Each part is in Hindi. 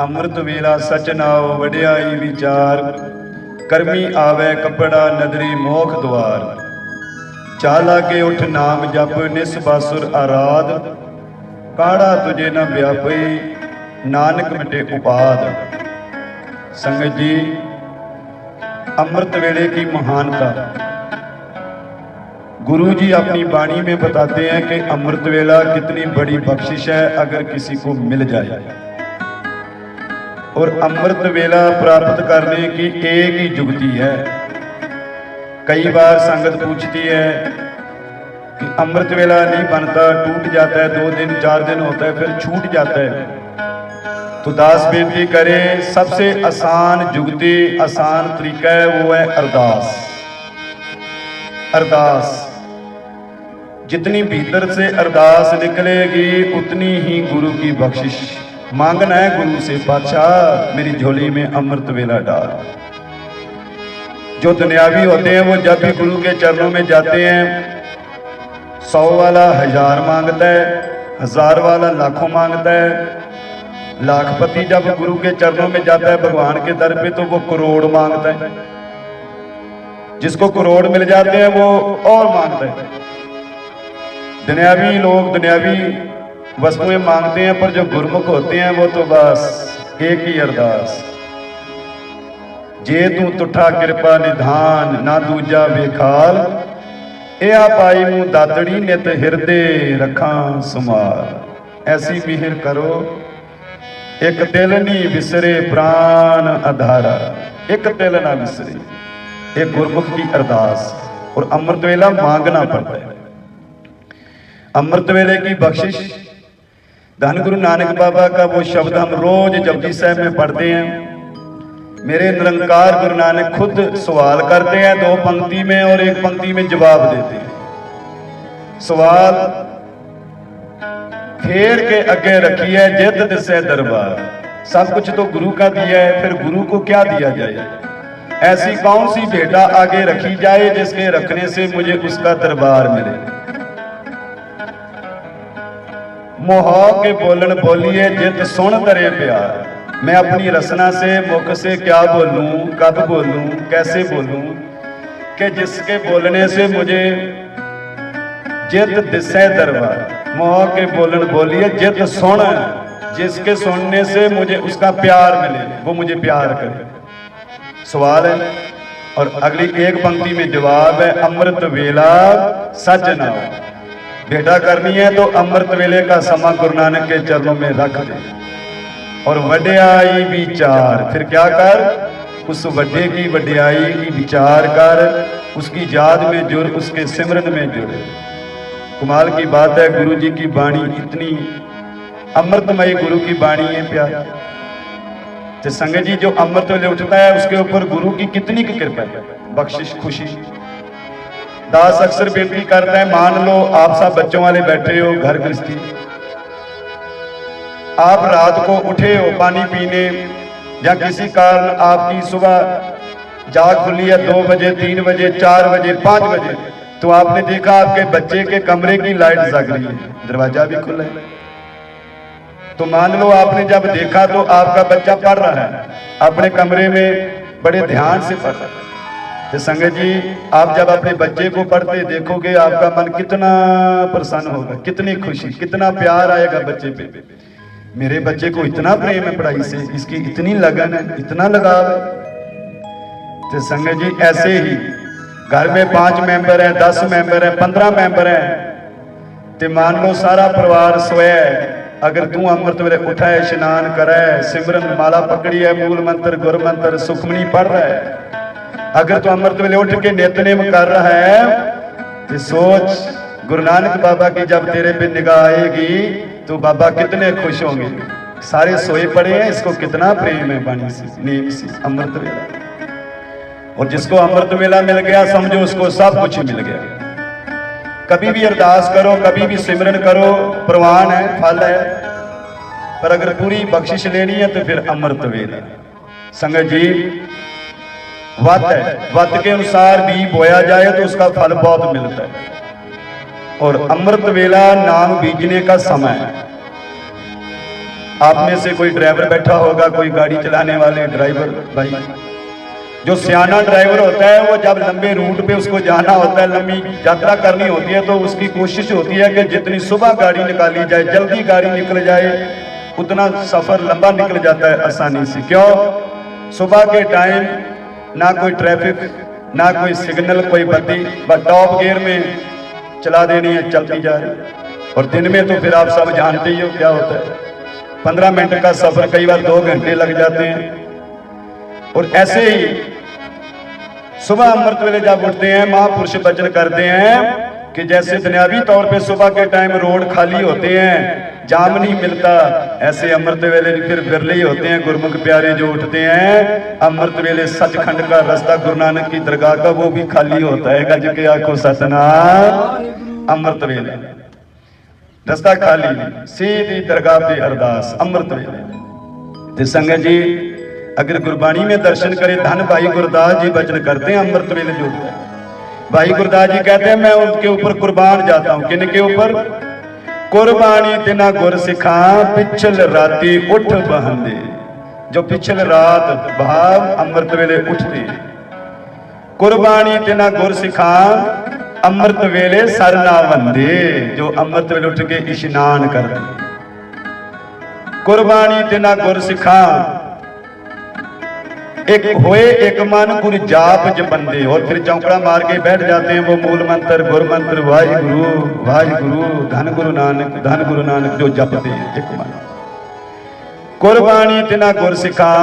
ਅੰਮ੍ਰਿਤ ਵੇਲਾ ਸਚ ਨਾਉ ਵਡਿਆਈ ਵਿਚਾਰ ਕਰਮੀ ਆਵੇ ਕੱਪੜਾ ਨਦਰੀ ਮੋਖ ਦਵਾਰ ਚਾ ਲਾਗੇ ਉਠ ਨਾਮ ਜਪ ਨਿਸ ਬਾਸੁਰ ਆਰਾਧ ਕਾੜਾ ਤੁਝੇ ਨ ਵਿਆਪਈ ਨਾਨਕ ਮਿਟੇ ਉਪਾਦ ਸੰਗਤ ਜੀ अमृत वेले की महानता गुरु जी अपनी वाणी में बताते हैं कि अमृत वेला कितनी बड़ी बख्शिश है अगर किसी को मिल जाए और अमृत वेला प्राप्त करने की एक ही जुगती है। कई बार संगत पूछती है कि अमृत वेला नहीं बनता, टूट जाता है, दो दिन, चार दिन होता है, फिर छूट जाता है। तो दास बेनती करे, सबसे आसान जुगती, आसान तरीका है, वो है अरदास। अरदास। जितनी भीतर से अरदास निकलेगी, उतनी ही गुरु की बख्शिश। मांगना है गुरु से पातशाह मेरी झोली में अमृत वेला डाल। जो दुनियावी होते हैं, वो जब भी गुरु के चरणों में जाते हैं, सौ वाला हज़ार माँगता है, हज़ार वाला लाखों माँगता है। लाखपति जब गुरु के चरणों में जाता है, भगवान के दर पे तो वो करोड़ माँगता है। जिसको करोड़ मिल जाते हैं, वो और माँगता है। दुनियावी लोग, दुनियावी वस्तुएं मांगते हैं पर जो गुरमुख होते हैं वो तो बस एक ही अरदास ਜੇ ਤੂੰ ਤੁਠਾ ਕਿਰਪਾ ਨਿਧਾਨ ਨਾ ਦੂਜਾ ਵੇਖਾਲ ਇਹ ਆ ਪਾਈ ਨੂੰ ਦਾਤੜੀ ਨਿਤ ਹਿਰਦੇ ਰੱਖਾਂ ਸੁਮਾਰ ਐਸੀ ਮਿਹਰ ਕਰੋ ਇੱਕ ਦਿਲ ਨਹੀਂ ਵਿਸਰੇ ਪ੍ਰਾਨ ਆਧਾਰਾ ਇੱਕ ਦਿਲ ਨਾ ਵਿਸਰੇ ਇਹ ਗੁਰਮੁਖ की अरदास और अमृत वेला मांगना पड़ता है अमृत वेले की बख्शिश धन गुरु नानक बाबा का वो शब्द हम रोज जपजी साहब में पढ़ते हैं। मेरे निरंकार गुरु नानक खुद सवाल करते हैं, दो पंक्ति में और एक पंक्ति में जवाब देते हैं। सवाल, फेर के अगे रखी है जिद दिसे दरबार। सब कुछ तो गुरु का दिया है, फिर गुरु को क्या दिया जाए? ऐसी कौन सी भेटा आगे रखी जाए जिसके रखने से मुझे उसका दरबार मिले? मोहा के बोलन बोलिए, जित सुन दरे प्यार। मैं अपनी रचना से, मुख से क्या बोलूँ, कब बोलूँ, कैसे बोलूँ? कि जिसके बोलने से मुझे जित दिशे दरबार। मोह के बोलन बोलिए, जित सुन, जिसके सुनने से मुझे उसका प्यार मिले, वो मुझे प्यार करे। सवाल है, और अगली एक पंक्ति में जवाब है, अमृत वेला, सच बेटा करनी है तो अमृत वेले का समा गुरु नानक के चरणों में रख दे। और वड्याई विचार, फिर क्या कर? उस वड्डे की वड्याई की विचार कर, उसकी याद में जुड़, उसके सिमरन में जुड़े। कमाल की बात है, गुरु जी की बाणी इतनी अमृतमय गुरु की बाणी है प्यार। संगत जी जो अमृत वेले उठता है, उसके ऊपर गुरु की कितनी की कृपा है? बख्शिश, खुशी। दास अक्सर बेनती करता है, मान लो आप सब बच्चों वाले बैठे हो, घर गृहस्थी। आप रात को उठे हो, पानी पीने, या किसी कारण आपकी सुबह जाग खुली है, दो बजे, तीन बजे, चार बजे, पाँच बजे तो आपने देखा आपके बच्चे के कमरे की लाइट जग रही है, दरवाज़ा भी खुला है। तो मान लो आपने जब देखा तो आपका बच्चा पढ़ रहा है, अपने कमरे में बड़े ध्यान से पढ़ रहा है। संगत जी, आप जब अपने बच्चे को पढ़ते देखोगे, आपका मन कितना प्रसन्न होगा, कितनी खुशी, कितना प्यार आएगा बच्चे पे। मेरे बच्चे को इतना प्रेम है पढ़ाई से, इसकी इतनी लगन है, इतना लगाव है। तो संगत जी, ऐसे ही घर में पाँच मेंबर हैं, दस मेंबर हैं, पंद्रह मेंबर हैं, ते मान लो सारा परिवार सोया है। अगर तू अमृत वेले उठा है स्नान करा सिमरन माला पकड़ी है, मूल मंत्र गुर मंत्र सुखमनी पढ़ रहा है। अगर तू अमृत वेले उठ के नित्यनेम कर रहा है तो सोच, गुरु नानक बाबा की जब तेरे पे निगाह आएगी तो बाबा कितने खुश होंगे। सारे सोए पड़े हैं, इसको कितना प्रेम है, बाणी से, नेम से, अमृत वेला। और जिसको अमृत वेला मिल गया, समझो उसको सब कुछ मिल गया। कभी भी अरदास करो, कभी भी सिमरन करो, प्रवान है, फल है। पर अगर पूरी बख्शिश लेनी है तो फिर अमृत वेला। संगत जी वत है वत के अनुसार भी बोया जाए तो उसका फल बहुत मिलता है। और अमृत वेला नाम बीजने का समय। आप में से कोई ड्राइवर बैठा होगा, कोई गाड़ी चलाने वाले ड्राइवर भाई। जो सियाना ड्राइवर होता है, वो जब लंबे रूट पे उसको जाना होता है, लंबी यात्रा करनी होती है तो उसकी कोशिश होती है कि जितनी सुबह गाड़ी निकाली जाए, जल्दी गाड़ी निकल जाए, उतना सफ़र लंबा निकल जाता है आसानी से। क्यों? सुबह के टाइम ना कोई ट्रैफ़िक, ना कोई सिग्नल, कोई बत्ती। बस टॉप गियर में चला देनी है, चलती जा रही और दिन में तो फिर आप सब जानते ही हो क्या होता है। पंद्रह मिनट का सफ़र कई बार दो घंटे लग जाते हैं। और ऐसे ही सुबह अमृत वेले जब उठते हैं, महापुरुष वचन करते हैं कि जैसे दुनियावी तौर पे सुबह के टाइम रोड खाली होते हैं जाम नहीं मिलता। ऐसे अमृत वेले फिर बिरले ही होते हैं, गुरमुख प्यारे जो उठते हैं। अमृत वेले सचखंड का रास्ता गुरु नानक की दरगाह का, वो भी खाली होता है। गज के आखो सतना अमृत वेले। रास्ता खाली सीधी दरगाह पे अरदास, अमृत वेले। संगत जी, अगर गुरबाणी में दर्शन करे, धन भाई गुरदास जी बचन करते हैं, अमृत वेले जो भाई गुरदास जी कहते हैं, मैं उनके ऊपर कुर्बान जाता हूँ। किन के ऊपर? कुर्बानी तिना गुर सिखा पिछल राती उठ बहंदे जो पिछल रात भाव अमृत वेले उठते कुर्बानी तिना गुर सिखा अमृत वेले सर ना वंदे जो अमृत वेले उठ के इशनान करते कुर्बानी तिना गुर सिखा एक होए एक मन गुरु जाप जपंदे और फिर चौकड़ा मार के बैठ जाते हैं वो मूल मंत्र गुरु मंत्र वाहि गुरु वाहि गुरु धन गुरु नानक धन गुरु नानक जो जपते हैं एक मन कुर्बानी तिना गुर सिखा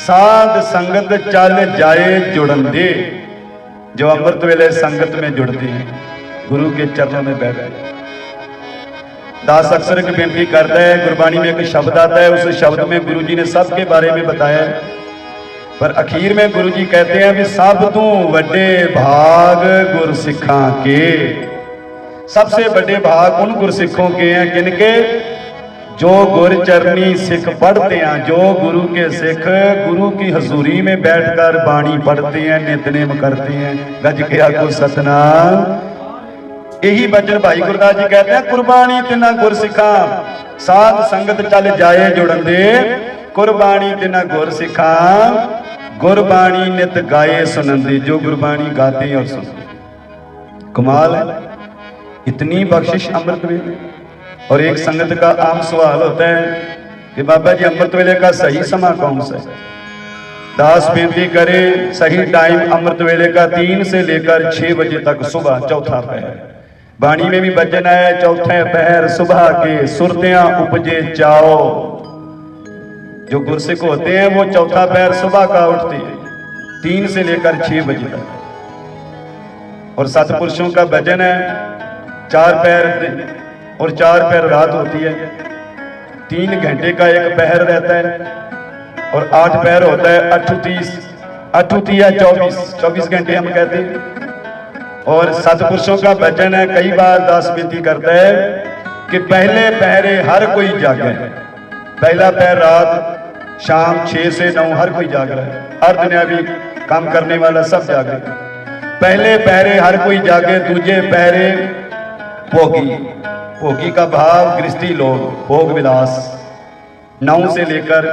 साध संगत चल जाए जुड़ंदे जो अमृत वेले संगत में जुड़ते हैं गुरु के चरणों में बैठ गए दास अक्सर की बेनती करता है गुरबाणी में एक शब्द आता है उस शब्द में गुरु जी ने सबके बारे में बताया है पर अखीर में गुरु जी कहते हैं भी सब तू वड्डे भाग गुर सिखा के सबसे बड़े भाग उन गुरसिखों के हैं जिनके जो गुर चरनी सिख पढ़ते हैं जो गुरु के सिख गुरु की हजूरी में बैठकर बाणी पढ़ते हैं नितनेम करते हैं गज के आगो सतनाम यही बचन भाई गुरदास जी कहते हैं कुर्बानी तिना गुर सिखा साध संगत चल जाए जुड़न दे कुर्बानी तिना गुर सिखा गुरबाणी नित गाए सुनंदे, जो गुरबाणी गाते और सुनते कमाल है। इतनी बख्शिश अमृत वेले। और एक संगत का आम सवाल होता है कि बाबा जी, अमृत वेले का सही समा कौन सा है? दास बेनती करे, सही टाइम अमृत वेले का तीन से लेकर छह बजे तक सुबह चौथा पहर। बाणी में भी वचन है चौथे पहर सुबह के सुरतियाँ उपजे जाओ जो गुरसिख होते हैं, वो चौथा पैर सुबह का उठते हैं, तीन से लेकर छह बजे तक। और सतपुरुषों का भजन है, चार पैर और चार पैर रात होती है। तीन घंटे का एक पहर रहता है और आठ पैर होता है अठतीस अठुतिया चौबीस चौबीस घंटे हम कहते हैं। और सतपुरुषों का भजन है, कई बार दास विनती करता है कि पहले पहरे हर कोई जागे, पहला पैर रात शाम छह से नौ, हर कोई जाग रहा है। हर दुनियावी काम करने वाला सब जागे पहले पहरे, हर कोई जागे, दूजे पहरे, भोगी। भोगी का भाव गृहस्थी लोग भोग, विलास। नौ से लेकर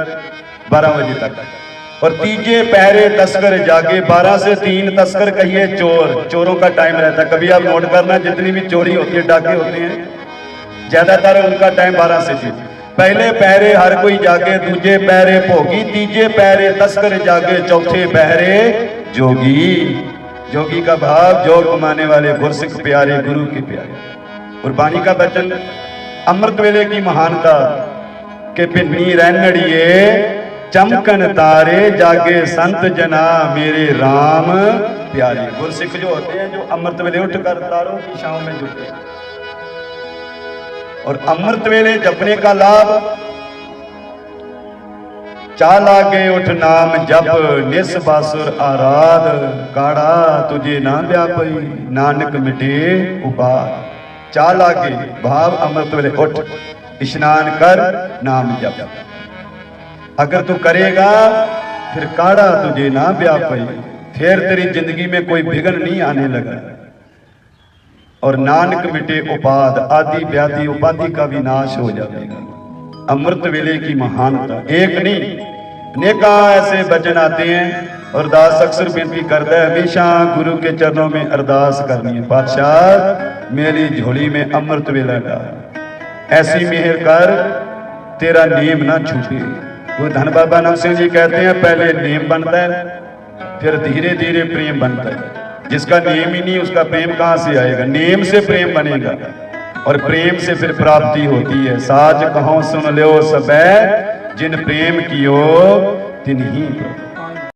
बारह बजे तक। और तीजे पहरे, तस्कर जागे। बारह से तीन, तस्कर कहिए चोर। चोरों का टाइम रहता है। कभी आप नोट करना, जितनी भी चोरी होती है, डाके होते हैं, ज़्यादातर उनका टाइम बारह से तीन। पहले पहरे हर कोई जागे, दूजे पहरे भोगी, तीजे पहरे तस्कर जागे, चौथे पहरे जोगी। जोगी का भाव जोग कमाने वाले गुरसिख प्यारे, गुरु के प्यारे। और का वचन, अमृत वेले की महानता के पिन्नी रैनड़िए, चमकन तारे जागे, संत जना मेरे राम। प्यारे गुरसिख जो होते हैं, जो अमृत वेले उठकर तारों की छांव में जुटे हैं। और अमृत वेले जपने का लाभ। चाल आगे उठ नाम जप, निस बासुर आराध। काड़ा तुझे ना व्यापई नानक मिटे उपाद चाल आगे भाव अमृत वेले, उठ स्नान कर नाम जप। अगर तू करेगा, फिर काड़ा तुझे ना व्यापई फिर तेरी ज़िंदगी में कोई विघन नहीं आने लगा। और नानक मिटे उपाद आदि व्याधि उपाधि का विनाश हो जाएगा अमृत वेले की महानता। एक नहीं, अनेका ऐसे वचन आते हैं और दास अक्सर बेनती करता है, हमेशा गुरु के चरणों में अरदास करनी है। बादशाह, मेरी झोली में अमृत वेला डाल। ऐसी मेहर कर, तेरा नेम ना छूटे। वो धन बाबा नंद सिंह जी कहते हैं, पहले नेम बनता है, फिर धीरे धीरे प्रेम बनता है। जिसका नेम ही नहीं, उसका प्रेम कहाँ से आएगा? नेम से प्रेम बनेगा और प्रेम से फिर प्राप्ति होती है। साज कहो, सुन लो सब, जिन प्रेम की कियो तिन ही